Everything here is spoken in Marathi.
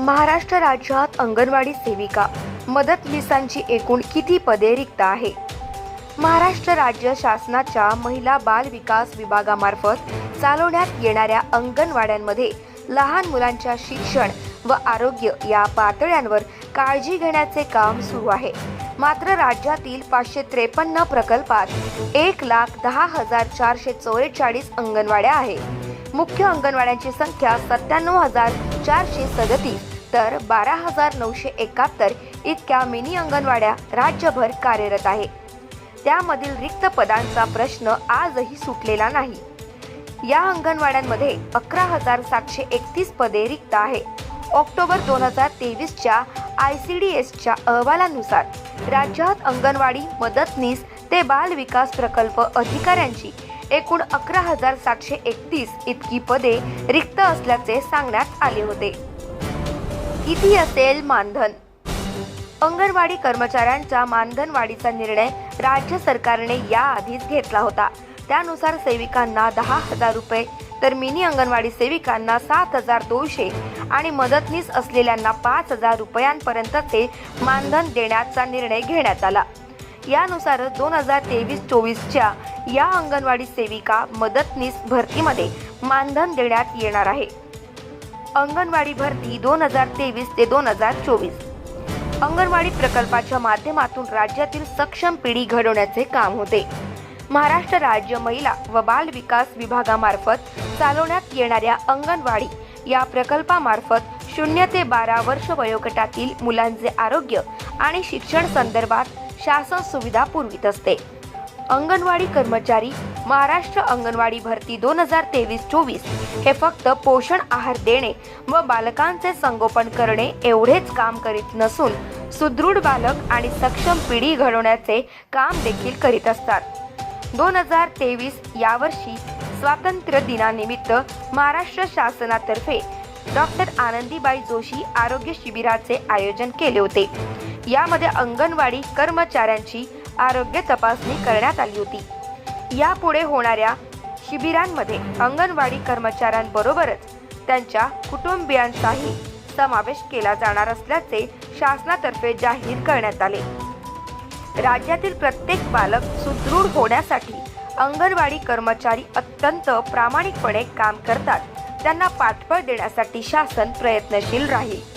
महाराष्ट्र राज्यात अंगणवाडी सेविका मदतनीसांची एकूण किती पदे रिक्त आहे? महाराष्ट्र राज्य शासनाच्या महिला बाल विकास विभागामार्फत चालवण्यात येणाऱ्या अंगणवाड्यांमध्ये लहान मुलांच्या शिक्षण व आरोग्य या पातळ्यांवर काळजी घेण्याचे काम सुरू आहे. मात्र राज्यातील पाचशे त्रेपन्न प्रकल्पात एक लाख दहा हजार चारशे चौवेचाळीस अंगणवाड्या आहे मुख्य अंगणवाड्यांची संख्या सत्त्याण्णव हजार चारशे सदतीस तर बारा हजार नऊशे एकाहत्तर इतक्या मिनी अंगणवाड्या राज्यभर कार्यरत आहे. त्यामधील रिक्त पदांचा प्रश्न आजही सुटलेला नाही. या अंगणवाड्यांमध्ये अकरा हजार सातशे एकतीस पदे रिक्त आहे. ऑक्टोबर दोन हजार तेवीसच्या आय सी डी एसच्या अहवालानुसार राज्यात अंगणवाडी मदतनीस ते बाल विकास प्रकल्प अधिकाऱ्यांची एकूण अकरा हजार सातशे एकतीस इतकी पदे रिक्त असल्याचे सांगण्यात आले होते. किती असेल मानधन. अंगणवाडी कर्मचाऱ्यांच्या मानधन वाढीचा निर्णय राज्य सरकारने याआधीच घेतला होता. त्यानुसार सेविकांना दहा हजार रुपये तर मिनी अंगणवाडी सेविकांना सात हजार दोनशे आणि मदतनीस असलेल्यांना पाच हजार रुपयांपर्यंतचे मानधन देण्याचा निर्णय घेण्यात आला. यानुसार दोन हजार तेवीस चोवीसच्या या अंगणवाडी सेविका मदतनीस भरतीमध्ये मानधन देण्यात येणार आहे. अंगणवाडी भरती दोन हजार तेवीस ते दोन हजार चोवीस. अंगणवाडी प्रकल्पाच्या माध्यमातून राज्यातील सक्षम पिढी घडवण्याचे काम होते. महाराष्ट्र राज्य महिला व बाल विकास विभागामार्फत चालवण्यात येणाऱ्या अंगणवाडी या प्रकल्पामार्फत शून्य ते बारा वर्ष वयोगटातील मुलांचे आरोग्य आणि शिक्षण संदर्भात शासन सुविधा पुरवित असते. अंगणवाडी कर्मचारी महाराष्ट्र अंगणवाडी भरती दोन हजार तेवीस चोवीस. हे फक्त पोषण आहार देणे व बालकांचे संगोपन करणे एवढेच काम करीत नसून सुदृढ बालक आणि सक्षम पिढी घडवण्याचे काम देखील करीत असतात. दोन हजार तेवीस यावर्षी स्वातंत्र्य दिनानिमित्त महाराष्ट्र शासनातर्फे डॉक्टर आनंदीबाई जोशी आरोग्य शिबिराचे आयोजन केले होते. यामध्ये अंगणवाडी कर्मचाऱ्यांची आरोग्य तपासणी करण्यात आली होती. यापुढे होणाऱ्या शिबिरांमध्ये अंगणवाडी कर्मचाऱ्यांबरोबरच त्यांच्या कुटुंबियांचाही समावेश केला जाणार असल्याचे शासनातर्फे जाहीर करण्यात आले. राज्यातील प्रत्येक बालक सुदृढ होण्यासाठी अंगणवाडी कर्मचारी अत्यंत प्रामाणिकपणे काम करतात. त्यांना पाठबळ देण्यासाठी शासन प्रयत्नशील राहील.